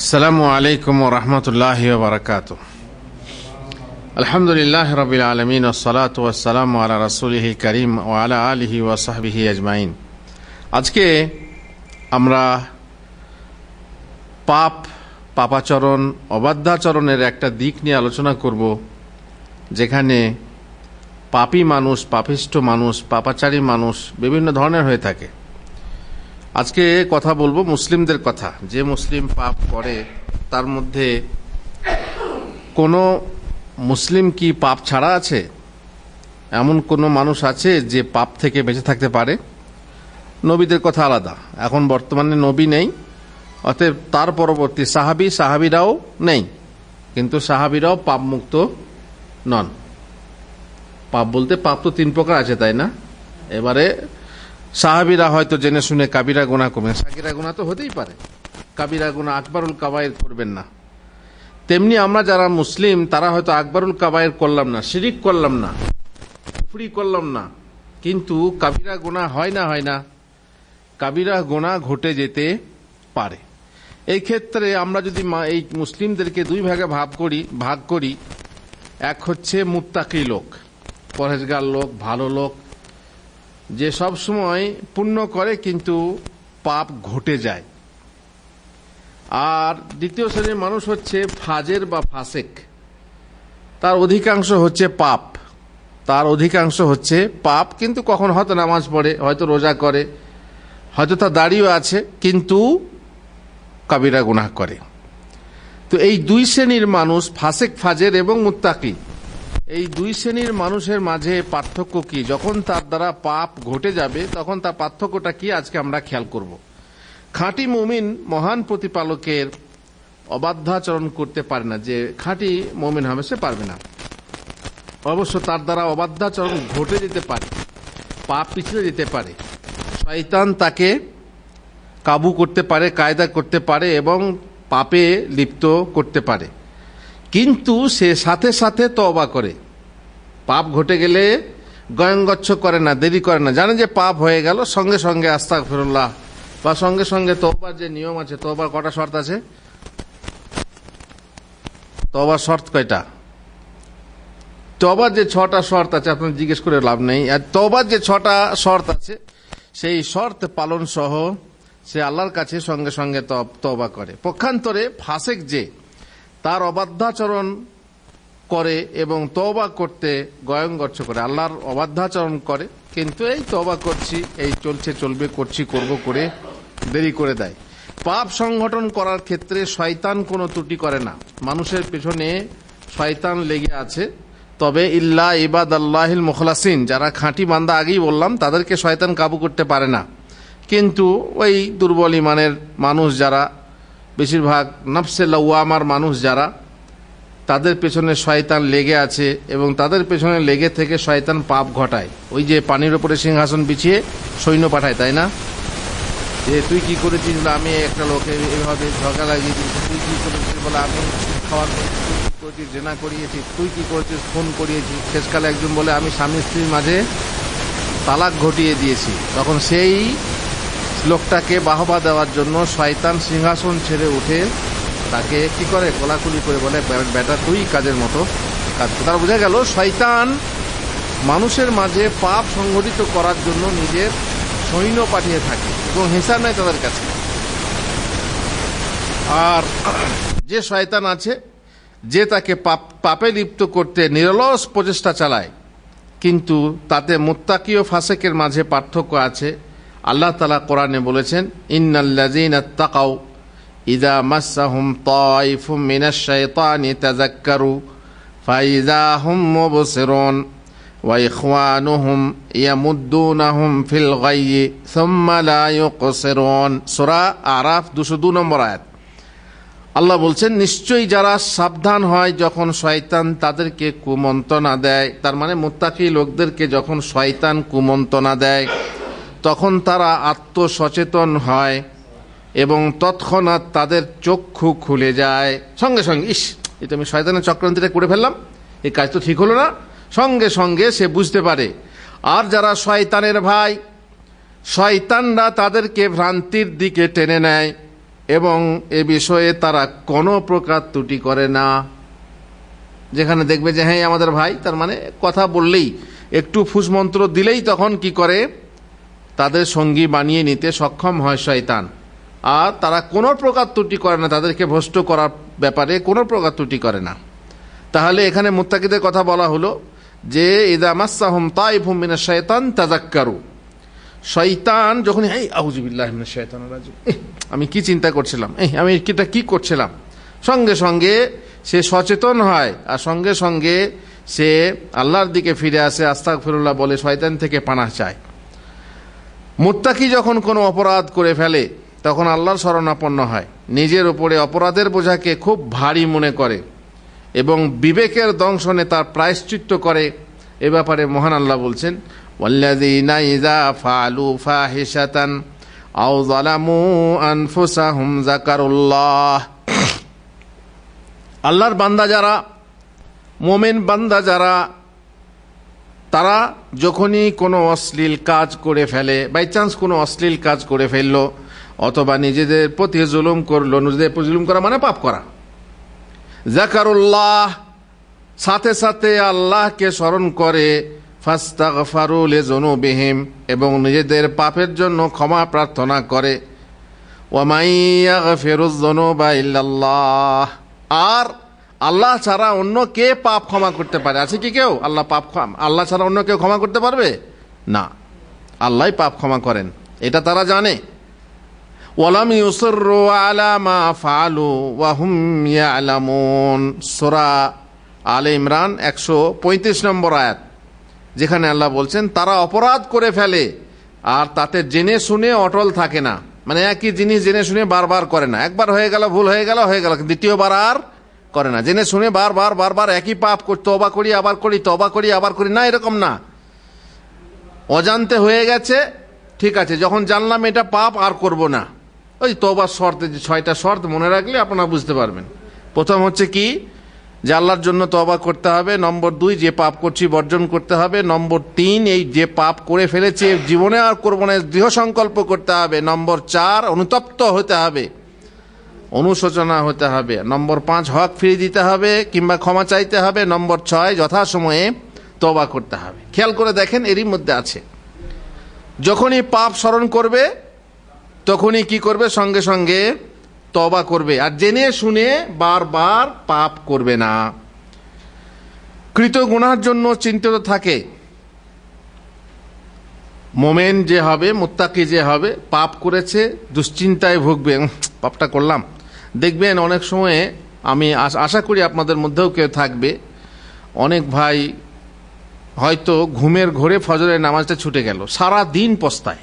আসসালামু আলাইকুম রহমতুল্লাহ বারকাত আলহামদুলিল্লাহ রবিল আলমিন ওসলাত ওসালাম আলা রসুলহি করিম ও আলা আলহি ওসাহবিহি আজমাইন আজকে আমরা পাপ, পাপাচরণ, অবাধ্যাচরণের একটা দিক নিয়ে আলোচনা করব, যেখানে পাপী মানুষ, পাপিষ্ঠ মানুষ, পাপাচারী মানুষ বিভিন্ন ধরনের হয়ে থাকে। আজকে কথা বলব মুসলিমদের কথা। যে মুসলিম পাপ করে, তার মধ্যে কোনো মুসলিম কি পাপ ছাড়া আছে? এমন কোনো মানুষ আছে যে পাপ থেকে বেঁচে থাকতে পারে? নবীদের কথা আলাদা। এখন বর্তমানে নবী নেই, অতএব তার পরবর্তী সাহাবি, সাহাবিরাও নেই। কিন্তু সাহাবিরাও পাপ মুক্ত নন। পাপ বলতে পাপ তো তিন প্রকার আছে, তাই না? এবারে সাহাবিরা হয়তো জেনে শুনে কাবিরা গুণা কমে সাকিরা গুণা তো হতেই পারে। কাবিরা গুণা আকবরুল কাবায়ের করবেন না। তেমনি আমরা যারা মুসলিম, তারা হয়তো আকবরুল কাবায়ের করলাম না, শিরিক করলাম না, কুফরি করলাম না। কিন্তু কাবিরা গোনা হয় না হয় না। কাবিরা গোনা ঘটে যেতে পারে। এই ক্ষেত্রে আমরা যদি এই মুসলিমদেরকে দুই ভাগে ভাগ করি ভাগ করি, এক হচ্ছে মুত্তাকি লোক পরেজগার লোক, ভালো লোক যে সব সময় পুণ্য করে কিন্তু পাপ ঘটে যায়। আর দ্বিতীয় শ্রেণির মানুষ হচ্ছে ফাজের বা ফাসেক। তার অধিকাংশ হচ্ছে পাপ। তার অধিকাংশ হচ্ছে পাপ, কিন্তু কখন হয়তো নামাজ পড়ে, হয়তো রোজা করে, হয়তো তার দাড়িও আছে, কিন্তু কাবিরা গুনাহ করে। তো এই দুই শ্রেণির মানুষ ফাসেক, ফাজের এবং মুত্তাকি। এই দুই শ্রেণির মানুষের মাঝে পার্থক্য কি? যখন তার দ্বারা পাপ ঘটে যাবে, তখন তার পার্থক্যটা কি? আজকে আমরা খেয়াল করব। খাঁটি মুমিন মহান প্রতিপালকের অবাধ্যাচরণ করতে পারে না। যে খাঁটি মমিন হবে, সে পারবে না। অবশ্য তার দ্বারা অবাধ্যাচরণ ঘটে যেতে পারে, পাপ পিছলে যেতে পারে। শয়তান তাকে কাবু করতে পারে, কায়দা করতে পারে এবং পাপে লিপ্ত করতে পারে। কিন্তু সে সাথে সাথে তবা করে। পাপ ঘটে গেলে গয়ঙ্গচ্ছ করে না, দেরি করে না। জানে যে পাপ হয়ে গেল, সঙ্গে সঙ্গে আস্তা ফিরুল্লাহ বা সঙ্গে সঙ্গে তোবার যে নিয়ম আছে তবার কটা শর্ত আছে? তবার শর্ত কয়টা? তবার যে ছটা শর্ত আছে, আপনার জিজ্ঞেস করে লাভ নেই। আর তবার যে ছটা শর্ত আছে, সেই শর্ত পালন সহ সে আল্লাহর কাছে সঙ্গে সঙ্গে তবা করে। পক্ষান্তরে ফাসেক যে, তার অবাধ্যাচরণ করে এবং তবা করতে গয়ঙ্গচ্ছ করে, আল্লাহর অবাধ্যাচরণ করে। কিন্তু এই তবা করছি, এই চলছে, চলবে, করছি, করব করে দেরি করে দেয়। পাপ সংগঠন করার ক্ষেত্রে শয়তান কোনো ত্রুটি করে না। মানুষের পেছনে শয়তান লেগে আছে। তবে ইল্লা ইবাদ আল্লাহিল মুখলাসিন, যারা খাঁটি বান্দা আগেই বললাম, তাদেরকে শয়তান কাবু করতে পারে না। কিন্তু ওই দুর্বল ইমানের মানুষ যারা, বেশিরভাগ নফসে লওয়ামার মানুষ যারা তাদের পেছনে শয়তান লেগে আছে এবং তাদের পেছনে লেগে থেকে শয়তান পাপ ঘটায়। ওই যে পানির ওপরে সিংহাসন বিছিয়ে সৈন্য পাঠায়, তাই না? যে তুই কি করেছিস? বলে, আমি একটা লোকে এভাবে ঝগড়া লাগিয়ে দিয়েছি তুই কি করেছিস? বলে, আমি খাওয়ার করেছিস? জেনা করিয়েছি। তুই কি করেছিস? ফোন করিয়েছি। শেষকালে একজন বলে, আমি স্বামী স্ত্রীর মাঝে তালাক ঘটিয়ে দিয়েছি। তখন সেই লোকটাকে বাহবা দেওয়ার জন্য শয়তান সিংহাসন ছেড়ে উঠে তাকে কি করে? কোলাকুলি করে বলে বেটা, তুই কাজের মতো কাজ তারা বোঝা গেল, শয়তান মানুষের মাঝে পাপ সংগঠিত করার জন্য নিজের সৈন্য পাঠিয়ে থাকে এবং হিসাব নেয় তাদের কাছে। আর যে শয়তান আছে, যে তাকে পাপ, পাপে লিপ্ত করতে নিরলস প্রচেষ্টা চালায়, কিন্তু তাতে মুত্তাকি ও ফাসেকের মাঝে পার্থক্য আছে। আল্লাহ তালা কোরআনে বলেছেন ইন্নাল্লাযীনা তাকাউ ইদা মাসাহুম তাইফুম মিনাশ শাইতানি তাযাক্কারু ফাইযা হুম মুবসিরুন ওয়া ইখওয়ানুহুম ইয়ামুদ্দুনাহুম ফিল গায়য়ি সুম্মা লা ইউকসিরুন সূরা আরাফ 202 নম্বর আল্লাহ বলছেন, নিশ্চয়ই যারা সাবধান হয় যখন শয়তান তাদেরকে কুমন্ত্রণা দেয়, তার মানে মুত্তাকি লোকদেরকে যখন শয়তান কুমন্ত্রণা দেয়, তখন তারা আত্মসচেতন হয়। এবং তৎক্ষণাৎ তাদের চক্ষু খুলে যায়। সঙ্গে সঙ্গে, ইস এটা আমি শয়তানের চক্রান্তিটা করে ফেললাম। এই কাজ তো ঠিক হলো না। সঙ্গে সঙ্গে সে বুঝতে পারে, আর যারা শয়তানের ভাই, শয়তানরা তাদেরকে ভ্রান্তির দিকে টেনে নেয় এবং এ বিষয়ে তারা কোনো প্রকার ত্রুটি করে না। যেখানে দেখবে যে হ্যাঁ আমাদের ভাই, তার মানে কথা বললেই, একটু ফুসমন্ত্র দিলেই তখন কি করে? তাদের সঙ্গী বানিয়ে নিতে সক্ষম হয় শয়তান। আর তারা কোনো প্রকার ত্রুটি করে না তাদেরকে ভ্রষ্ট করার ব্যাপারে কোনো প্রকার ত্রুটি করে না। তাহলে এখানে মুত্তাকিদের কথা বলা হলো যে ইদা মাসাহুম তাইফুম মিনা শয়তান তাজাক্কারু শয়তান যখন এই আউজুবিল্লাহ এহ, আমি কি চিন্তা করছিলাম? এই আমি কিটা কি করছিলাম? সঙ্গে সঙ্গে সে সচেতন হয় আর সঙ্গে সঙ্গে সে আল্লাহর দিকে ফিরে আসে আস্তাক ফিরুল্লাহ বলে শয়তান থেকে পানা চায়। মুত্তাকি যখন কোনো অপরাধ করে ফেলে তখন আল্লাহর শরণাপন্ন হয়। নিজের উপরে অপরাধের বোঝাকে খুব ভারী মনে করে এবং বিবেকের দংশনে তার প্রায়শ্চিত্ত করে। এ ব্যাপারে মহান আল্লাহ বলছেন আল্লাহর বান্দা যারা, মোমেন বান্দা যারা, তারা যখনই কোনো অশ্লীল কাজ করে ফেলে বাই চান্স কোনো অশ্লীল কাজ করে ফেলল অথবা নিজেদের প্রতি জুলুম করল, নিজেদের জুলুম করা মানে পাপ করা। জাকারুল্লাহ সাথে সাথে আল্লাহকে স্মরণ করে ফাস্তাগফারুল জনুবিহিম এবং নিজেদের পাপের জন্য ক্ষমা প্রার্থনা করে। ওয়ামাইয়াগফিরুজ যুনুবা ইল্লাল্লাহ। আর আল্লাহ ছাড়া অন্য কে পাপ ক্ষমা করতে পারে? আছে কি কেউ? আল্লাহ পাপ আল্লাহ ছাড়া অন্য কেউ ক্ষমা করতে পারবে? না। আল্লাহই পাপ ক্ষমা করেন। এটা তারা জানে। ওয়ালাম ইউসরু আলা মা ফালু ওয়াহুম ইয়ালামুন। সূরা আলে ইমরান একশো পঁয়ত্রিশ নম্বর আয়াত, যেখানে আল্লাহ বলছেন, তারা অপরাধ করে ফেলে, আর তাতে জেনে শুনে অটল থাকে না। মানে একই জিনিস জেনে শুনে বারবার করে না। একবার হয়ে গেল, ভুল হয়ে গেল হয়ে গেল দ্বিতীয়বার আর করে না। জেনে শুনে বারবার বারবার একই পাপ তবা করি, আবার করি তবা করি, আবার করি, না, এরকম না। অজান্তে হয়ে গেছে, ঠিক আছে, যখন জানলাম এটা পাপ, আর করব না। ওই তবার শর্তে, যে ছয়টা শর্ত মনে রাখলে আপনারা বুঝতে পারবেন। প্রথম হচ্ছে কি? যে আল্লাহর জন্য তবা করতে হবে। নম্বর দুই, যে পাপ করছি বর্জন করতে হবে। নম্বর তিন, এই যে পাপ করে ফেলেছে জীবনে আর করব না, দৃঢ় সংকল্প করতে হবে। নম্বর চার, অনুতপ্ত হতে হবে। অনুশোচনা হতে হবে। নম্বর পাঁচ, হক ফিরিয়ে দিতে হবে কিংবা ক্ষমা চাইতে হবে। নম্বর ছয়, যথাসময়ে তবা করতে হবে। খেয়াল করে দেখেন এরই মধ্যে আছে। যখনই পাপ স্মরণ করবে তখনই কি করবে? সঙ্গে সঙ্গে তবা করবে। আর জেনে শুনে বারবার পাপ করবে না। কৃত গুণার জন্য চিন্তিত থাকে। মোমেন যে হবে, মুত্তাকি যে হবে, পাপ করেছে, দুশ্চিন্তায় ভুগবে। পাপটা করলাম। দেখবেন অনেক সময়ে আমি আশা করি আপনাদের মধ্যেও কেউ থাকবে। অনেক ভাই হয়তো ঘুমের ঘোরে ফজরের নামাজটা ছুটে গেল। সারা দিন পস্তায়।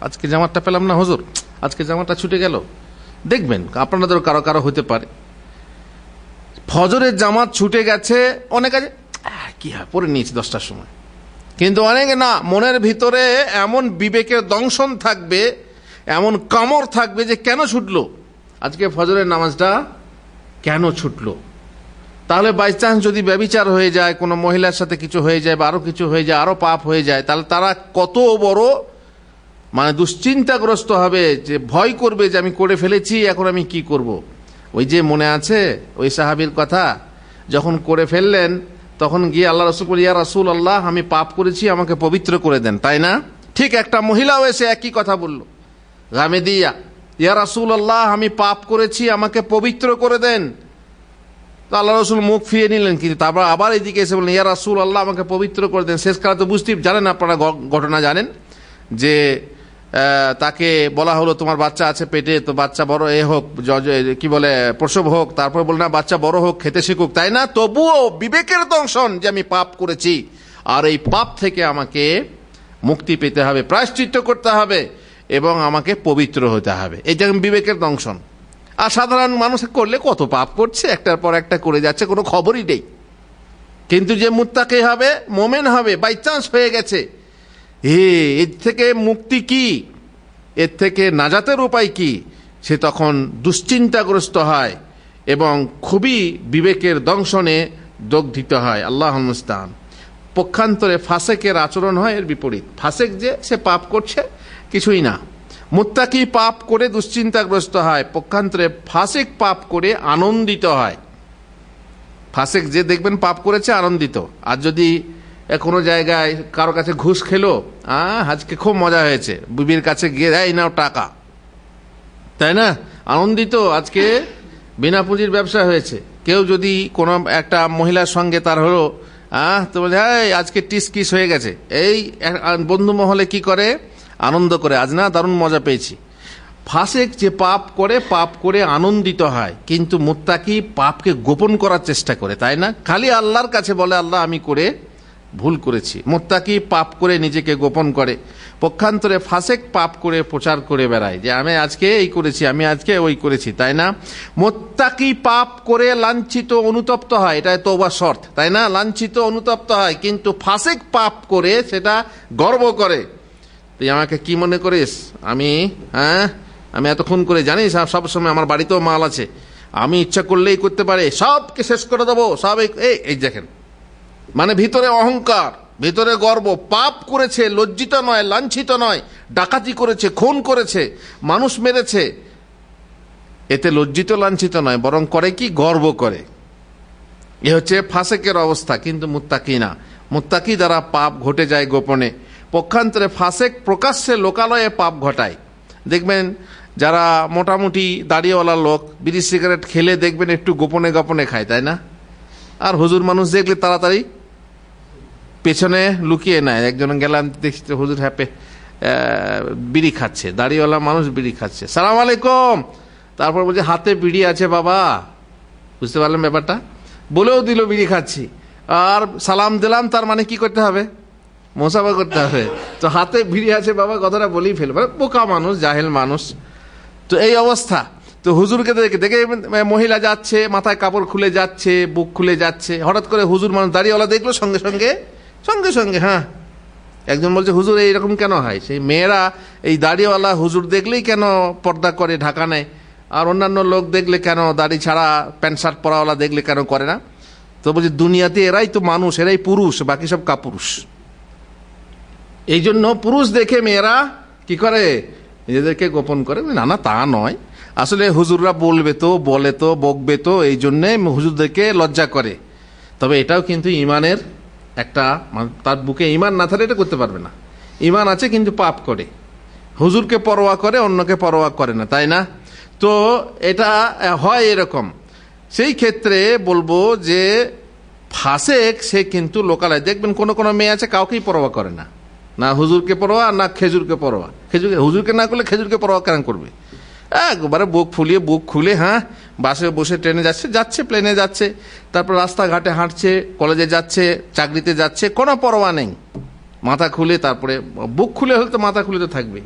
আজকে জামাতটা পেলাম না হুজুর। আজকে জামাটা ছুটে গেল। দেখবেন আপনাদের কারও কারও হতে পারে। ফজরের জামাত ছুটে গেছে অনেক আছে "আহ, কি হয় পরে নিয়েছি দশটার সময়। কিন্তু অনেকে না মনের ভিতরে এমন বিবেকের দংশন থাকবে এমন কামড় থাকবে যে কেন ছুটলো? আজকে ফজরের নামাজটা কেন ছুটলো? তাহলে বাই চান্স যদি ব্যবিচার হয়ে যায় কোনো মহিলার সাথে কিছু হয়ে যায় বা আরও কিছু হয়ে যায় আরও পাপ হয়ে যায় তাহলে তারা কত বড় মানে দুশ্চিন্তাগ্রস্ত হবে যে ভয় করবে যে আমি করে ফেলেছি, এখন আমি কি করব। ওই যে মনে আছে, ওই সাহাবির কথা, যখন করে ফেললেন, তখন গিয়ে আল্লাহ রসুল ইয়া রাসুল আল্লাহ আমি পাপ করেছি, আমাকে পবিত্র করে দেন। তাই না? ঠিক একটা মহিলাও এসে একই কথা বলল। গামে দিয়া ইয়া রাসুল আল্লাহ আমি পাপ করেছি, আমাকে পবিত্র করে দেন। তো আল্লাহ রসুল মুখ ফিরিয়ে নিলেন, কিন্তু তারপর আবার এদিকে এসে বললেন, ইয়া রাসুল আল্লাহ আমাকে পবিত্র করে দেন। শেষকালে তো বুঝতেই জানেন আপনারা ঘটনা জানেন যে তাকে বলা হলো, তোমার বাচ্চা আছে পেটে, তো বাচ্চা বড়, এ হোক কি বলে, প্রসব হোক। তারপর বল, না, বাচ্চা বড় হোক, খেতে শিখুক। তাই না? তবুও বিবেকের দংশন যে আমি পাপ করেছি, আর এই পাপ থেকে আমাকে মুক্তি পেতে হবে, প্রায়শ্চিত্ত করতে হবে, এবং আমাকে পবিত্র হতে হবে। এই যেমন বিবেকের দংশন। আর সাধারণ মানুষ করলে কত পাপ করছে, একটার পর একটা করে যাচ্ছে, কোনো খবরই নেই। কিন্তু যে মুত্তাকে হবে, মোমেন হবে বাই চান্স হয়ে গেছে হে এর থেকে মুক্তি কি? এর থেকে নাজাতের উপায় কি? সে তখন দুশ্চিন্তাগ্রস্ত হয় এবং খুবই বিবেকের দংশনে দগ্ধিত হয়। আল্লাহ মুস্তান পক্ষান্তরে ফাসেকের আচরণ হয় এর বিপরীত। ফাসেক যে সে পাপ করছে কিছুই না। মুত্তাকি পাপ করে দুশ্চিন্তাগ্রস্ত হয় পক্ষান্তরে ফাসেক পাপ করে আনন্দিত হয়। ফাসেক যে দেখবেন পাপ করেছে আনন্দিত। আর যদি এ, কোনো জায়গায় কারও কাছে ঘুষ খেলো আজকে খুব মজা হয়েছে। বিবির কাছে গিয়ে দেয় নাও টাকা। তাই না? আনন্দিত আজকে বিনা পুঁজির ব্যবসা হয়েছে। কেউ যদি কোনো একটা মহিলার সঙ্গে তার হলো, আহ, তো বলে হ্যাঁ আজকে টিস কিস হয়ে গেছে। এই বন্ধু মহলে কি করে? আনন্দ করে। আজ না, দারুণ মজা পেয়েছি। ফাসেক যে পাপ করে পাপ করে আনন্দিত হয়, কিন্তু মুত্তাকি পাপকে গোপন করার চেষ্টা করে, তাই না? খালি আল্লাহর কাছে বলে, আল্লাহ, আমি করে ভুল করেছি। মোত্তাকি পাপ করে নিজেকে গোপন করে। পক্ষান্তরে ফাসেক পাপ করে প্রচার করে বেড়ায় যে আমি আজকে এই করেছি, আমি আজকে ওই করেছি, তাই না? মোত্তাকি পাপ করে লাঞ্ছিত অনুতপ্ত হয়, এটা তোবা শর্ত, তাই না? লাঞ্ছিত অনুতপ্ত হয়, কিন্তু ফাসেক পাপ করে সেটা গর্ব করে। তুই আমাকে কি মনে করিস? আমি হ্যাঁ? আমি এতক্ষণ করে জানিস সবসময় আমার বাড়িতেও মাল আছে। আমি ইচ্ছা করলেই করতে পারে, সবকে শেষ করে দেবো, সব এই এই দেখেন। মানে ভিতরে অহংকার, ভিতরে গর্ব। পাপ করেছে, লজ্জিত নয়, লাঞ্ছিত নয়, ডাকাতি করেছে, খুন করেছে, মানুষ মেরেছে। এতে লজ্জিত, লাঞ্ছিত নয়, বরং করে কি? গর্ব করে। এ হচ্ছে ফাঁসেকের অবস্থা, কিন্তু মুত্তাকি না। মুত্তাকি দ্বারা পাপ ঘটে যায় গোপনে। পক্ষান্তরে ফাঁসেক প্রকাশ্যে লোকালয়ে পাপ ঘটায়। দেখবেন, যারা মোটামুটি দাড়িওয়ালা লোক, বিড়ি সিগারেট খেলে দেখবেন একটু গোপনে গোপনে খায়, তাই না? আর হুজুর মানুষ দেখলে তাড়াতাড়ি পেছনে লুকিয়ে নেয়। একজন গেলাম, দেখছি হুজুর হ্যাপে বিড়ি খাচ্ছে। দাড়িওয়ালা মানুষ বিড়ি খাচ্ছে। সালাম আলাইকুম। তারপর বলছে, হাতে বিড়ি আছে বাবা। বুঝতে পারলেন ব্যাপারটা? বলেও দিল, বিড়ি খাচ্ছি। আর সালাম দিলাম, তার মানে কি করতে হবে? মোসাফা করতে হবে। তো হাতে বিড়ি আছে বাবা, কথাটা বলেই ফেলবে বোকা মানুষ, জাহেল মানুষ। তো এই অবস্থা। তো হুজুরকে দেখে দেখে মহিলা যাচ্ছে, মাথায় কাপড় খুলে যাচ্ছে, বুক খুলে যাচ্ছে। হঠাৎ করে হুজুর মানুষ, দাড়িওয়ালা দেখল সঙ্গে সঙ্গে। সঙ্গে সঙ্গে হ্যাঁ। একজন বলছে, হুজুর, এইরকম কেন হয়? সেই মেয়েরা এই দাড়িওয়ালা হুজুর দেখলেই কেন পর্দা করে, ঢাকা নেয়? আর অন্যান্য লোক দেখলে কেন দাড়ি ছাড়া, প্যান্ট শার্ট পরাওয়ালা দেখলে কেন করে না? তো বলছে, দুনিয়াতে এরাই তো মানুষ, এরাই পুরুষ, বাকি সব কাপুরুষ। এই জন্য পুরুষ দেখে মেয়েরা কি করে? নিজেদেরকে গোপন করে। না না, তা নয়। আসলে হুজুররা বলবে তো, বলে তো, বকবে তো এই জন্যে হুজুরদেরকে লজ্জা করে। তবে এটাও কিন্তু ইমানের একটা মানে তার বুকে ইমান না থাকলে এটা করতে পারবে না। ইমান আছে কিন্তু পাপ করে। হুজুরকে পরোয়া করে, অন্যকে পরোয়া করে না, তাই না? তো এটা হয় এরকম। সেই ক্ষেত্রে বলব যে, ফাসেক, সে কিন্তু লোকালয়। দেখবেন কোনো কোনো মেয়ে আছে, কাউকেই পরোয়া করে না। না হুজুরকে পরোয়া, না খেজুরকে পরোয়া। খেজুরকে হুজুরকে না করলে খেজুরকে পরোয়া কেন করবে? একবারে বুক ফুলিয়ে, বুক খুলে হ্যাঁ? বাসে বসে ট্রেনে যাচ্ছে যাচ্ছে, প্লেনে যাচ্ছে, তারপর রাস্তাঘাটে হাঁটছে, কলেজে যাচ্ছে, চাকরিতে যাচ্ছে, কোনো পরোয়া নেই। মাথা খুলে তারপরে, বুক খুলে হলে তো মাথা খুলে তো থাকবেই।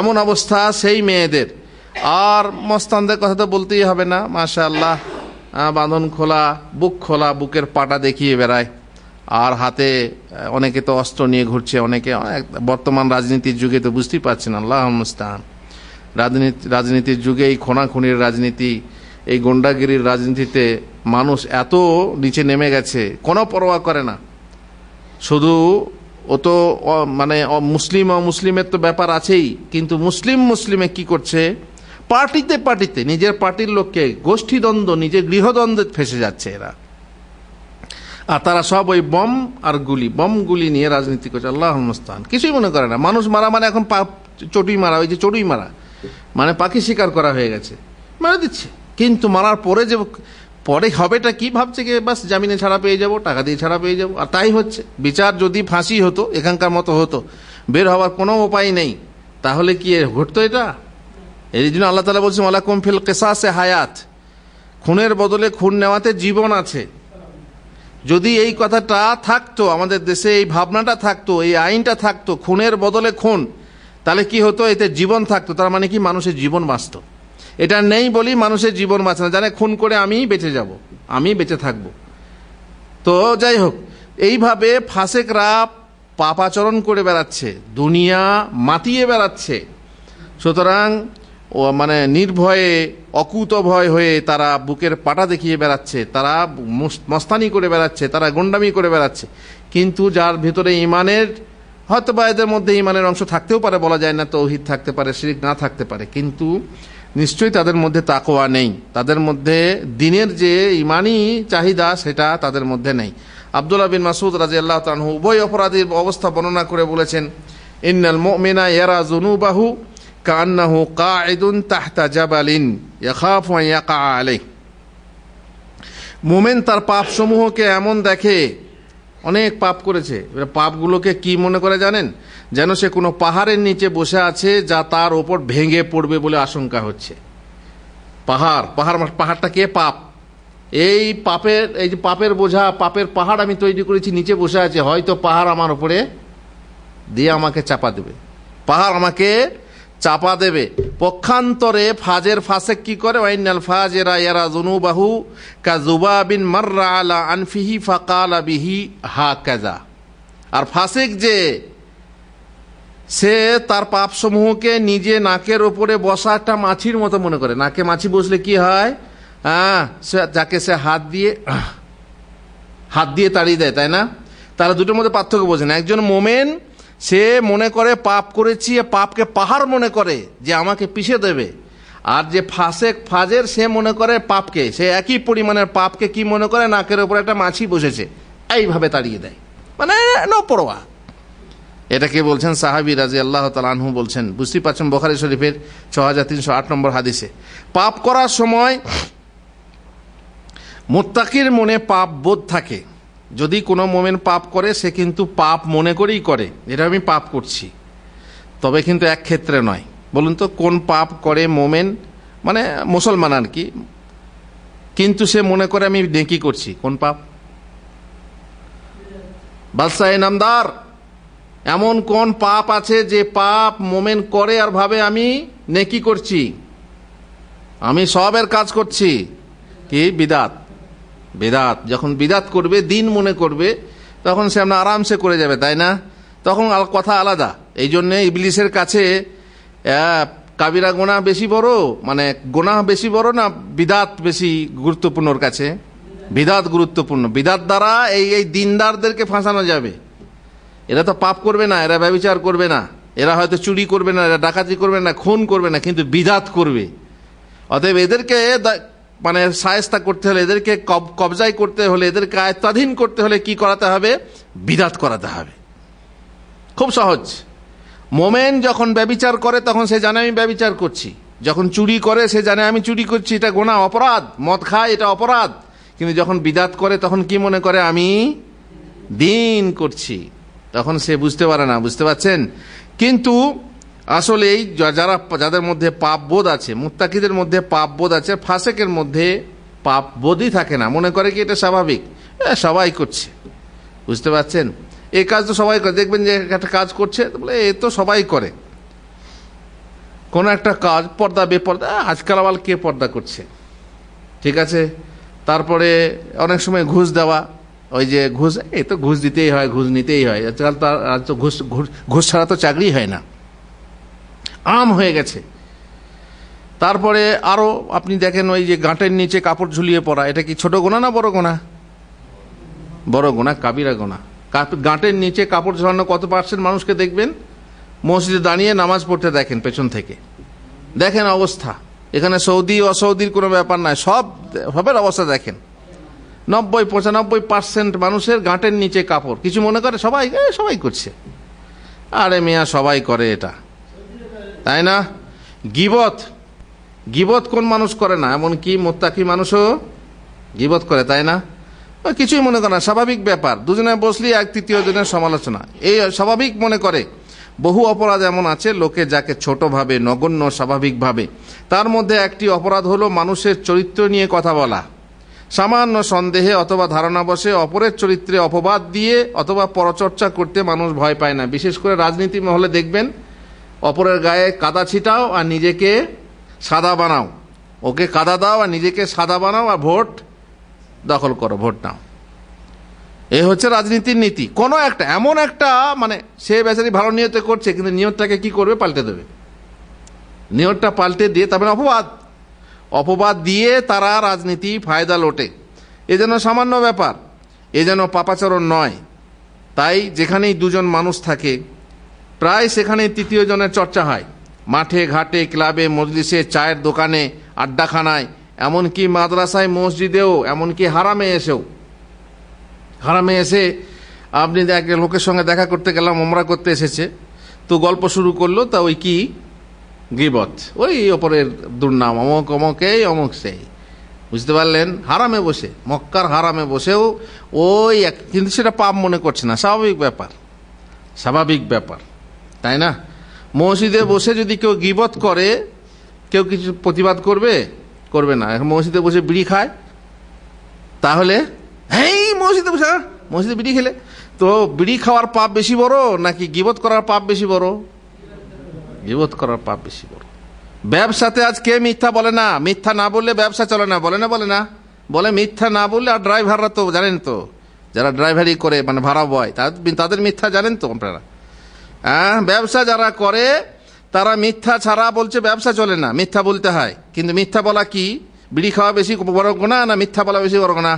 এমন অবস্থা সেই মেয়েদের। আর মস্তানদের কথা তো বলতেই হবে না মাশা আল্লাহ বাঁধন খোলা, বুক খোলা, বুকের পাটা দেখিয়ে বেড়ায়। আর হাতে অনেকে তো অস্ত্র নিয়ে ঘুরছে, অনেকে বর্তমান রাজনীতির যুগে তো বুঝতেই পারছেন, আল্লাহ মুস্তান রাজনীতি, রাজনীতির যুগে এই খোনাখুনির রাজনীতি এই গুন্ডাগিরির রাজনীতিতে মানুষ এত নিচে নেমে গেছে, কোনো পরোয়া করে না। শুধু ও তো মানে মুসলিম ও মুসলিমের তো ব্যাপার আছেই, কিন্তু মুসলিম মুসলিমে কি করছে? পার্টিতে পার্টিতে নিজের পার্টির লোককে গোষ্ঠীদ্বন্দ্ব, নিজের গৃহদ্বন্দ্বে ফেসে যাচ্ছে এরা। আর তারা সব ওই বম আর গুলি, বম গুলি নিয়ে রাজনীতি করছে, আল্লাহ মুস্তান কিছুই মনে করে না। মানুষ মারা মানে এখন পা- চটুই মারা, ওই যে চটুই মারা। মানে পাখি শিকার করা হয়ে গেছে। মেরে দিচ্ছে। কিন্তু মারার পরে যে, পরে হবেটা কি ভাবছে কি? বাস জামিনে ছাড়া পেয়ে যাব, টাকা দিয়ে ছাড়া পেয়ে যাব। আর তাই হচ্ছে। বিচার যদি ফাঁসি হতো, এখানকার মতো হতো, বের হওয়ার কোনো উপায় নেই। তাহলে কি ঘটতো এটা? এই জন্য আল্লাহ তালা বলছেন আল্লাহ কমফিল কেসাসে হায়াত। খুনের বদলে খুন নেওয়াতে জীবন আছে। যদি এই কথাটা থাকতো, আমাদের দেশে এই ভাবনাটা থাকতো, এই আইনটা থাকতো, খুনের বদলে খুন, তাহলে কি হতো? এতে জীবন থাকতো। তার মানে কি? মানুষের জীবন বাঁচত। এটা নেই বলি মানুষের জীবন বাঁচে না জানে, খুন করে আমি বেঁচে যাব, আমি বেঁচে থাকব। তো যাই হোক, এইভাবে ফাসেকরা পাপাচরণ করে বেড়াচ্ছে, দুনিয়া মাতিয়ে বেড়াচ্ছে। সুতরাং, ও মানে নির্ভয়ে, অকুত ভয় হয়ে তারা বুকের পাটা দেখিয়ে বেড়াচ্ছে, তারা মুস- মস্তানি করে বেড়াচ্ছে, তারা গুন্ডামি করে বেড়াচ্ছে। কিন্তু যার ভিতরে ইমানের হয়তো বা এদের মধ্যে ইমানের অংশ থাকতেও পারে, বলা যায় না তৌহিদ থাকতে পারে, শিরিক না থাকতে পারে। কিন্তু নিশ্চয়ই তাদের মধ্যে তাকোয়া নেই। তাদের মধ্যে দিনের যে ইমানি চাহিদা, সেটা তাদের মধ্যে নেই। আবদুল্লাহ বিন মাসুদ রাজি আল্লাহ তানহু উভয় অপরাধীর অবস্থা বর্ণনা করে বলেছেন, ইন্নাল মুমিনা ইয়ারা জুনুবাহু কান্নাহু কাঈদুন তাহতা জাবালিন ইয়াখাফু ইয়াকা আলাইহি। মোমেন তার পাপ সমূহকে এমন দেখে, অনেক পাপ করেছে। পাপগুলোকে কি মনে করে জানেন? যেন সে কোনো পাহাড়ের নিচে বসে আছে যা তার ওপর ভেঙে পড়বে বলে আশঙ্কা হচ্ছে। পাহাড় পাহাড় মানে পাহাড়টা কে? পাপ। এই পাপের, এই যে পাপের বোঝা, পাপের পাহাড় আমি তৈরি করেছি, নিচে বসে আছে, হয়তো পাহাড় আমার উপরে দিয়ে আমাকে চাপা দেবে। পাহাড় আমাকে চাপা দেবে। পক্ষান্তরে ফাজের ফাসেক কি করে? ওয়াইনাল ফাজেরা ইয়ারা জুনুবাহু কা জুবাবিন মাররা আলা আনফিহি ফাকালা বিহি হা কাজা আর ফাসেক যে সে তার পাপ সমূহকে নিজে নাকের ওপরে বসা একটা মাছির মতো মনে করে। নাকে মাছি বসলে কি হয়? হ্যাঁ সে যাকে সে হাত দিয়ে হাত দিয়ে তাড়িয়ে দেয়, তাই না? তারা দুটোর মধ্যে পার্থক্য বোঝেন একজন মোমেন, সে মনে করে, পাপ করেছি পাপকে পাহাড় মনে করে যে আমাকে পিষে দেবে। আর যে ফাসেক ফাজের, সে মনে করে পাপকে। সে একই পরিমাণের পাপকে কি মনে করে? নাকের ওপরে একটা মাছি বসেছে। এইভাবে তাড়িয়ে দেয়। মানে নপরোয়া। এটাকে বলছেন সাহাবি রাজি আল্লাহ তালানহু বলছেন। বুঝতেই পারছেন বখারি শরীফের ছ হাজার তিনশো আট নম্বর হাদিসে। পাপ করার সময় মোত্তাকির মনে পাপ বোধ থাকে। যদি কোনো মোমেন পাপ করে, সে কিন্তু পাপ মনে করেই করে। এটা আমি পাপ করছি। তবে কিন্তু এক ক্ষেত্রে নয়। বলুন তো, কোন পাপ করে মোমেন? মানে মুসলমান আর কি। কিন্তু সে মনে করে আমি নেকি করছি। কোন পাপ? বাদশাহ নামদার। এমন কোন পাপ আছে যে পাপ মোমেন করে আর ভাবে আমি নেকি করছি? আমি সবের কাজ করছি। কি? বিদাত। বেদাত। যখন বিদাত করবে, দিন মনে করবে, তখন সে আপনার আরামসে করে যাবে, তাই না? তখন কথা আলাদা। এই জন্যে ইবলিসের কাছে কাবিরা গোনা বেশি বড় মানে গোনা বেশি বড় না বিদাত বেশি গুরুত্বপূর্ণ ওর কাছে? বিদাত গুরুত্বপূর্ণ। বিদাত দ্বারা এই এই দিনদারদেরকে ফাঁসানো যাবে। এরা তো পাপ করবে না, এরা ব্যবচার করবে না। এরা হয়তো চুরি করবে না, এরা ডাকাতি করবে না, খুন করবে না, কিন্তু বিদাত করবে। অতএব এদেরকে মানে সায়স্তা করতে হলে, এদেরকে কব- কবজাই করতে হলে, এদেরকে আয়ত্তাধীন করতে হলে কি করাতে হবে? বিদাত করাতে হবে। খুব সহজ। মোমেন যখন ব্যবিচার করে, তখন সে জানে আমি ব্যবিচার করছি। যখন চুরি করে, সে জানে আমি চুরি করছি। এটা গোনা, অপরাধ। মদ খায়, এটা অপরাধ। কিন্তু যখন বিদাত করে, তখন কি মনে করে? আমি দিন করছি। তখন সে বুঝতে পারে না, বুঝতে পারছেন? কিন্তু আসলে এই যারা, যাদের মধ্যে পাপ বোধ আছে, মুত্তাকিদের মধ্যে পাপ বোধ আছে, ফাসেকের মধ্যে পাপ বোধই থাকে না। মনে করে কি এটা স্বাভাবিক? সবাই করছে। বুঝতে পারছেন? এই কাজ তো সবাই করে। দেখবেন যে একটা কাজ করছে বলে, এ তো সবাই করে। কোনো একটা কাজ, পর্দা, বেপর্দা আজকাল আবার কে পর্দা করছে? ঠিক আছে? তারপরে অনেক সময় ঘুষ দেওয়া ওই যে ঘুষ, এই তো ঘুষ দিতেই হয়, ঘুষ নিতেই হয়। আজকাল তো আর- তো ঘুষ, ঘুষ- ছাড়া তো চাকরি হয় না। আম হয়ে গেছে। তারপরে আরও আপনি দেখেন ওই যে গাঁটের নিচে কাপড় ঝুলিয়ে পড়া, এটা কি ছোট গোনা না বড় গোনা? বড় গোনা, কাবিরা গোনা। গাঁটের নিচে কাপড় ঝোলানো কত পার্সেন্ট মানুষকে দেখবেন? মসজিদে দাঁড়িয়ে নামাজ পড়তে দেখেন পেছন থেকে। দেখেন অবস্থা। এখানে সৌদি অসৌদির কোনো ব্যাপার নাই, সব, সবের অবস্থা দেখেন। নব্বই পঁচানব্বই পার্সেন্ট মানুষের গাঁটের নিচে কাপড়। কিছু মনে করে? সবাই সবাই করছে। আরে মিয়া, সবাই করে এটা। তাই না? গিবত। গিবত কোন মানুষ করে না? এমনকি মোত্তাকি মানুষও গিবত করে, তাই না? কিছুই মনে করে না। স্বাভাবিক ব্যাপার। দুজনে বসলি, এক তৃতীয় জনের সমালোচনা। এই স্বাভাবিক মনে করে। বহু অপরাধ এমন আছে, লোকে যাকে ছোট ভাবে নগণ্য, স্বাভাবিকভাবে। তার মধ্যে একটি অপরাধ হলো মানুষের চরিত্র নিয়ে কথা বলা। সামান্য সন্দেহে অথবা ধারণা বসে অপরের চরিত্রে অপবাদ দিয়ে অথবা পরচর্চা করতে মানুষ ভয় পায় না। বিশেষ করে রাজনীতি মহলে দেখবেন, অপরের গায়ে কাদা ছিটাও আর নিজেকে সাদা বানাও। ওকে কাদা দাও আর নিজেকে সাদা বানাও আর ভোট দখল করো, ভোট নাও। এ হচ্ছে রাজনীতির নীতি। কোনো একটা, এমন একটা মানে সে বেচারি ভালো নিয়তে করছে, কিন্তু নিয়তটাকে কি করবে? পাল্টে দেবে। নিয়তটা পাল্টে দিয়ে তারপরে অপবাদ। অপবাদ দিয়ে তারা রাজনীতি ফায়দা লোটে। এ যেন সামান্য ব্যাপার, এ যেন পাপাচরণ নয়। তাই যেখানেই দুজন মানুষ থাকে, প্রায় সেখানে তৃতীয় জনের চর্চা হয়। মাঠে, ঘাটে, ক্লাবে, মজলিসে, চায়ের দোকানে, আড্ডাখানায়, এমনকি মাদ্রাসায়, মসজিদেও, এমনকি হারামে এসেও। হারামে এসে আপনি এক লোকের সঙ্গে দেখা করতে গেলাম, ওমরা করতে এসেছে। তো গল্প শুরু করল, তা ওই কি? গিবত। ওই ওপরের দুর্নাম, অমক, অমকেই, অমক সেই। বুঝতে পারলেন? হারামে বসে, মক্কার হারামে বসেও ওই এক- কিন্তু সেটা পাপ মনে করছে না, স্বাভাবিক ব্যাপার। স্বাভাবিক ব্যাপার, তাই না? মসজিদে বসে যদি কেউ গিবত করে, কেউ কিছু প্রতিবাদ করবে? করবে না। এখন মসজিদে বসে বিড়ি খায়। তাহলে এই মসজিদে বসে মসজিদে বিড়ি খেলে। তো বিড়ি খাওয়ার পাপ বেশি বড় নাকি গিবত করার পাপ বেশি বড়? গিবত করার পাপ বেশি বড়। ব্যবসাতে আজ কে মিথ্যা বলে না? মিথ্যা না বললে ব্যবসা চলে না, বলে না বলে না। বলে মিথ্যা না বললে আর ড্রাইভাররা তো জানেন তো, যারা ড্রাইভারি করে মানে ভাড়া বয় তাদের মিথ্যা জানেন তো আপনারা। হ্যাঁ ব্যবসা যারা করে, তারা মিথ্যা ছাড়া বলছে ব্যবসা চলে না, মিথ্যা বলতে হয়। কিন্তু মিথ্যা বলা কি? বিড়ি খাওয়া বেশি বড় গোনা না মিথ্যা বলা বেশি বড় গোনা?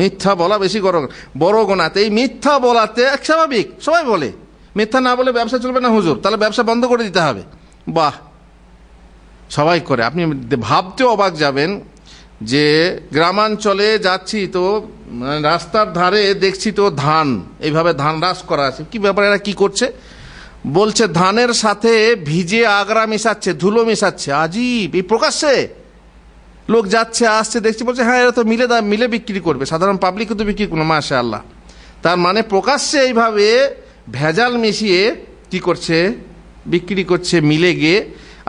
মিথ্যা বলা বেশি বড় বড় গোনাতে এই মিথ্যা বলাতে স্বাভাবিক, সবাই বলে। মিথ্যা না বলে ব্যবসা চলবে না, হুজুর। তাহলে ব্যবসা বন্ধ করে দিতে হবে। বাহ। সবাই করে। আপনি ভাবতে অবাক যাবেন যে গ্রামাঞ্চলে যাচ্ছি তো মানে রাস্তার ধারে দেখছি তো ধান। এইভাবে ধান রাস করা আছে। কি ব্যাপারে, এরা কি করছে? বলছে, ধানের সাথে ভিজে আগরা মেশাচ্ছে, ধুলো মেশাচ্ছে। আজীব। এই প্রকাশ্যে? লোক যাচ্ছে, আসছে, দেখছি, বলছে হ্যাঁ এরা তো মিলে মিলে বিক্রি করবে। সাধারণ পাবলিক তো বিক্রি করবে মাসা আল্লাহ তার মানে প্রকাশ্যে এইভাবে ভেজাল মিশিয়ে কি করছে? বিক্রি করছে, মিলে গিয়ে,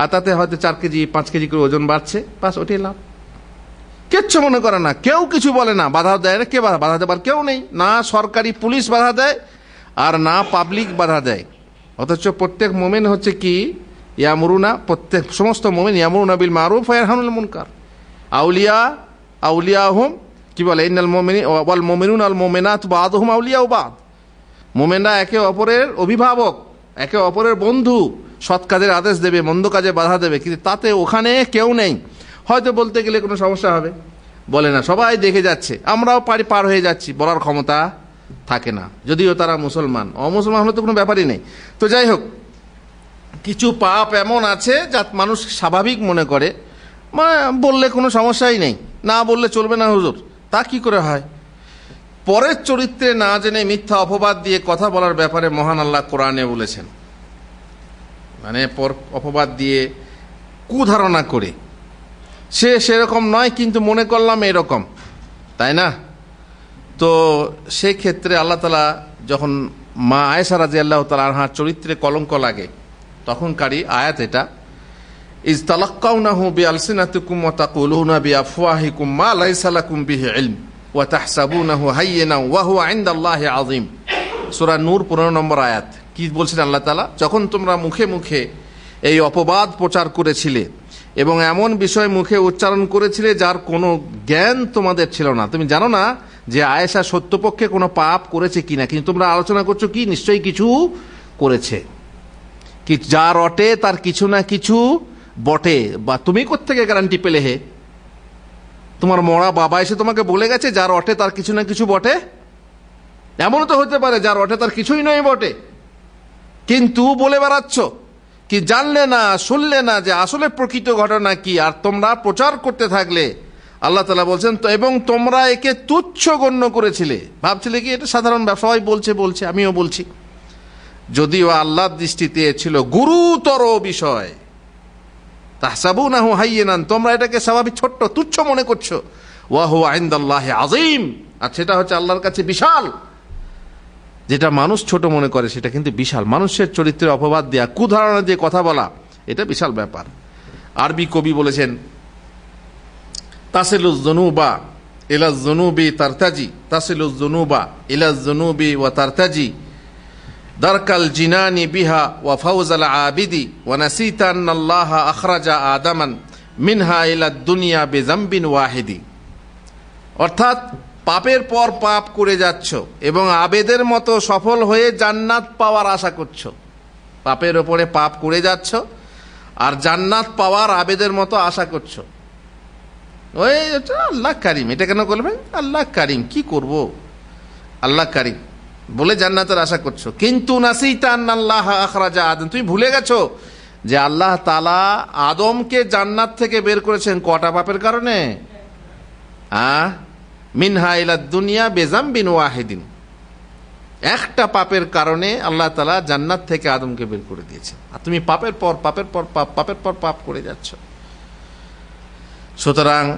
আর তাতে হয়তো চার কেজি, পাঁচ কেজি করে ওজন বাড়ছে। বাস, ওটাই লাভ। কিচ্ছু মনে করে না, কেউ কিছু বলে না। বাধা দেয় না, কে বাধা? বাধা দেবার কেউ নেই। না সরকারি পুলিশ বাধা দেয়, আর না পাবলিক বাধা দেয়। অথচ প্রত্যেক মোমেন হচ্ছে কি? ইয়ামরুনা প্রত্যেক সমস্ত মোমেন ইয়ামরুনা বিল মারুফ ফায়ারহানুল মুনকার। আউলিয়া আউলিয়া হুম কি বলে? ইন্নাল মোমিনী, ওয়াল মোমিনুন আল মোমেনাত বাদ হুম আউলিয়া বাদ। মোমেনরা একে অপরের অভিভাবক, একে অপরের বন্ধু, সৎ কাজের আদেশ দেবে, মন্দ কাজে বাধা দেবে, কিন্তু তাতে ওখানে কেউ নেই। হয়তো বলতে গেলে কোনো সমস্যা হবে। বলে না, সবাই দেখে যাচ্ছে, আমরাও পারি পার হয়ে যাচ্ছি, বলার ক্ষমতা থাকে না। যদিও তারা মুসলমান, অমুসলমান হলে তো কোনো ব্যাপারই নেই। তো যাই হোক, কিছু পাপ এমন আছে যা মানুষ স্বাভাবিক মনে করে। মানে বললে কোনো সমস্যাই নেই, না বললে চলবে না হুজুর, তা কি করে হয়? পরের চরিত্রে না জেনে মিথ্যা অপবাদ দিয়ে কথা বলার ব্যাপারে মহান আল্লাহ কোরআনে বলেছেন। মানে পর অপবাদ দিয়ে কুধারণা করে। সে সেরকম নয়, কিন্তু মনে করলাম এরকম। তাই না? তো সেক্ষেত্রে আল্লাহ তালা যখন মা আয়েসা রাজি আল্লাহ তালা আনহার চরিত্রে কলঙ্ক লাগে, তখনকারী আয়াত এটা, ইজ তালাক্কাউনাহু বি আলসিনাতিকুম ওয়া তাকুলুনা বি আফওয়াহিকুম মা লাইসা লাকুম বিহি ইলম। ওয়া তাহসাবুনাহু হাইয়িনা ওয়া হুয়া ইনদাল্লাহি আযীম সূরা নূর 15 নম্বর আয়াত। কি বলছেন আল্লাহ তাআলা? যখন তোমরা মুখে মুখে এই অপবাদ প্রচার করেছিলে এবং এমন বিষয় মুখে উচ্চারণ করেছিলে যার কোনো জ্ঞান তোমাদের ছিল না। তুমি জানো না যে আয়েশা সত্যপক্ষে কোনো পাপ করেছে কিনা? কিন্তু তোমরা আলোচনা করছ কি? নিশ্চয়ই কিছু করেছে। কি যা রটে তার কিছু না কিছু বটে। বা তুমি কোত্থেকে গ্যারান্টি পেলে হে? তোমার মরা বাবা এসে তোমাকে বলে গেছে, যার অটে তার কিছু না কিছু বটে। এমনও তো হতে পারে, যার অটে তার কিছুই নয় বটে। কিন্তু বলে বেড়াচ্ছ কি, জানলে না, শুনলে না যে আসলে প্রকৃত ঘটনা কি, আর তোমরা প্রচার করতে থাকলে। আল্লাহ তালা বলছেন, তো এবং তোমরা একে তুচ্ছ গণ্য করেছিলে। ভাবছিলে কি, এটা সাধারণ ব্যবসা, সবাই বলছে বলছে, আমিও বলছি। যদিও আল্লাহর দৃষ্টিতে ছিল গুরুতর বিষয়। তাহসাবু না হু হাইয়ে নান তোমরা এটাকে স্বাভাবিক ছোট্ট, তুচ্ছ মনে করছ। ওয়াহু আইন্দাল্লাহ আজিম আর সেটা হচ্ছে আল্লাহর কাছে বিশাল। যেটা মানুষ ছোট মনে করে, সেটা কিন্তু বিশাল। মানুষের চরিত্রের অপবাদ দেয়া, কুধারণা দিয়ে কথা বলা, এটা বিশাল ব্যাপার। আরবি কবি বলেছেন, তাসিলুজ জনুবা ইলা জনুবি তারতাজি, তাসিলুজ জনুবা ইলা জনুবি ওয়া তারতাজি। দারকাল জিনানি বিহা ওয়া ফাউজাল আবিদি ওয়া নাসিতা আন্নাল্লাহ আখরাজা আদামান মিনহা ইলা দুনিয়া বেজাম্বিন ওয়াহিদি। অর্থাৎ পাপের পর পাপ করে যাচ্ছ এবং আবেদের মতো সফল হয়ে জান্নাত পাওয়ার আশা করছ। পাপের ওপরে পাপ করে যাচ্ছ আর জান্নাত পাওয়ার আবেদের মতো আশা করছ। ওই আল্লাহ কারিম। এটা কেন করবেন? আল্লাহ কারিম। কি করব? আল্লাহ কারিম। বলে জান্নাতের আশা করছ। কিন্তু আদম, তুমি ভুলে গেছো যে আল্লাহ তালা আদমকে জান্নাত থেকে বের করেছেন কটা পাপের কারণে? আহ মিনহা ইলা দুনিয়া বেজাম বিন ওয়াহিদিন। একটা পাপের কারণে আল্লাহ তালা জান্নাত থেকে আদমকে বের করে দিয়েছে আর তুমি পাপের পর পাপের পর, পাপ, পাপের পর পাপ করে যাচ্ছ। সুতরাং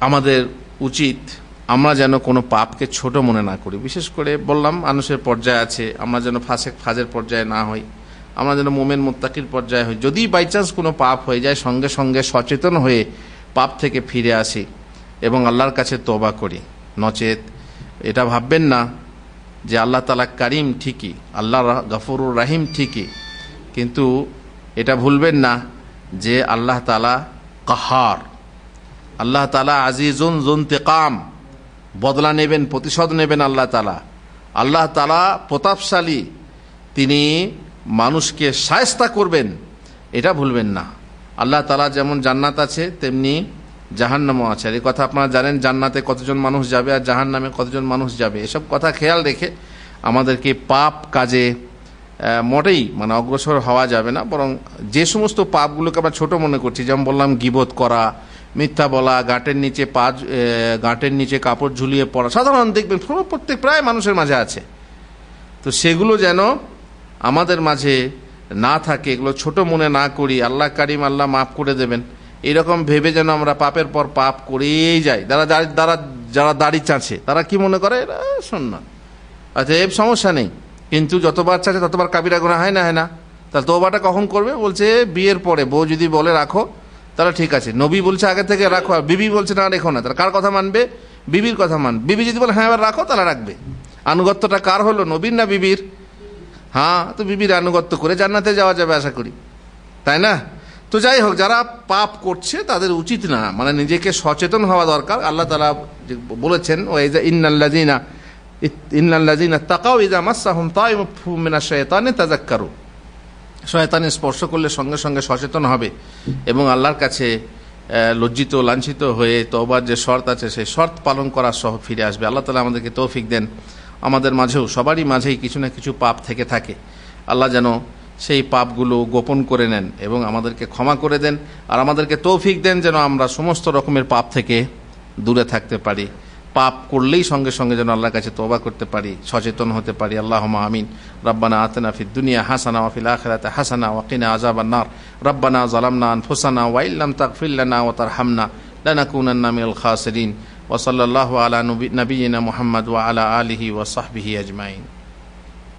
আমাদের উচিত আমরা যেন কোনো পাপকে ছোট মনে না করি। বিশেষ করে বললাম, মানুষের পর্যায়ে আছে, আমরা যেন ফাঁসে ফাজের পর্যায়ে না হই, আমরা যেন মোমেন মোত্তাকির পর্যায়ে হই। যদি বাই চান্স কোনো পাপ হয়ে যায়, সঙ্গে সঙ্গে সচেতন হয়ে পাপ থেকে ফিরে আসি এবং আল্লাহর কাছে তোবা করি। নচেত এটা ভাববেন না যে আল্লাহ তালা কারিম ঠিকই, আল্লাহ গফরুর রাহিম ঠিকই। কিন্তু এটা ভুলবেন না যে আল্লাহ তালা কাহার। আল্লাহ তালা আজিজুন জুনতেকাম। বদলা নেবেন, প্রতিশোধ নেবেন আল্লাহ তালা আল্লাহ তালা প্রতাপশালী। তিনি মানুষকে সায়স্তা করবেন, এটা ভুলবেন না। আল্লাহ তালা যেমন জান্নাত আছে, তেমনি জাহান্নামও আছে। আর এই কথা আপনারা জানেন, জান্নাতে কতজন মানুষ যাবে আর জাহান নামে কতজন মানুষ যাবে? এসব কথা খেয়াল রেখে আমাদেরকে পাপ কাজে মোটেই মানে অগ্রসর হওয়া যাবে না। বরং যে সমস্ত পাপগুলোকে আমরা ছোট মনে করছি, যেমন বললাম গিবোধ করা মিথ্যা বলা, গাঁটের নিচে পা গাঁটের নিচে কাপড় ঝুলিয়ে পড়া। সাধারণ দেখবেন প্রত্যেক প্রায় মানুষের মাঝে আছে। তো সেগুলো যেন আমাদের মাঝে না থাকে, এগুলো ছোট মনে না করি, আল্লাহ কারিম আল্লাহ মাফ করে দেবেন। এরকম ভেবে যেন আমরা পাপের পর পাপ করেই যাই। যারা যারা যারা দাড়ি চাঁচে তারা কি মনে করে? সন্ন্যান আচ্ছা এর সমস্যা নেই। কিন্তু যতবার চাচ্ছে ততবার কাবিরা গোনা হয় না হয় না। তাহলে তোবাটা কখন করবে? বলছে, বিয়ের পরে। বউ যদি বলে, রাখো। তাহলে ঠিক আছে। নবী বলছে আগে থেকে রাখো, আর বিবি বলছে না রেখো না। তাহলে কার কথা মানবে? বিবির কথা মান। বিবি যদি বলে হ্যাঁ এবার রাখো, তাহলে রাখবে। আনুগত্যটা কার হলো? নবীর না বিবির? হ্যাঁ তো বিবির আনুগত্য করে জান্নাতে যাওয়া যাবে, আশা করি। তাই না? তো যাই হোক, যারা পাপ করছে, তাদের উচিত না। মানে নিজেকে সচেতন হওয়া দরকার। আল্লাহ তালা বলেছেন ও এই যে ইন্নাল্লাজিনা ইন্নাল্লাজিনা তাকাও ইজা মাসাহুম তাই মিনা শয়তানে তাজাক্কারু শয়তানে স্পর্শ করলে সঙ্গে সঙ্গে সচেতন হবে এবং আল্লাহর কাছে লজ্জিত, লাঞ্ছিত হয়ে তোবার যে শর্ত আছে, সেই শর্ত পালন করার সহ ফিরে আসবে। আল্লাহ তালা আমাদেরকে তৌফিক দেন। আমাদের মাঝেও, সবারই মাঝেই কিছু না কিছু পাপ থেকে থাকে। আল্লাহ যেন সেই পাপগুলো গোপন করে নেন এবং আমাদেরকে ক্ষমা করে দেন। আর আমাদেরকে তৌফিক দেন যেন আমরা সমস্ত রকমের পাপ থেকে দূরে থাকতে পারি। পাপ করলেই সঙ্গে সঙ্গে যেন আল্লাহর কাছে তোবা করতে পারি, সচেতন হতে পারি। আল্লাহ আমিন। রব্বানা আতনা ফি দুনিয়া হাসানা ওয়াফিল আখিরাতে হাসানা ওয়াকিনা আযাবান নার। রব্বানা যালামনা আনফুসানা ওয়া ইল্লাম তাগফির লানা ওয়া তারহামনা লানাকুনান্না মিনাল খাসিরিন। সাল্লাল্লাহু আলা নবিয়িনা মুহাম্মদ ওয়া আলা আলিহি ওয়া সাহবিহি আজমাইন।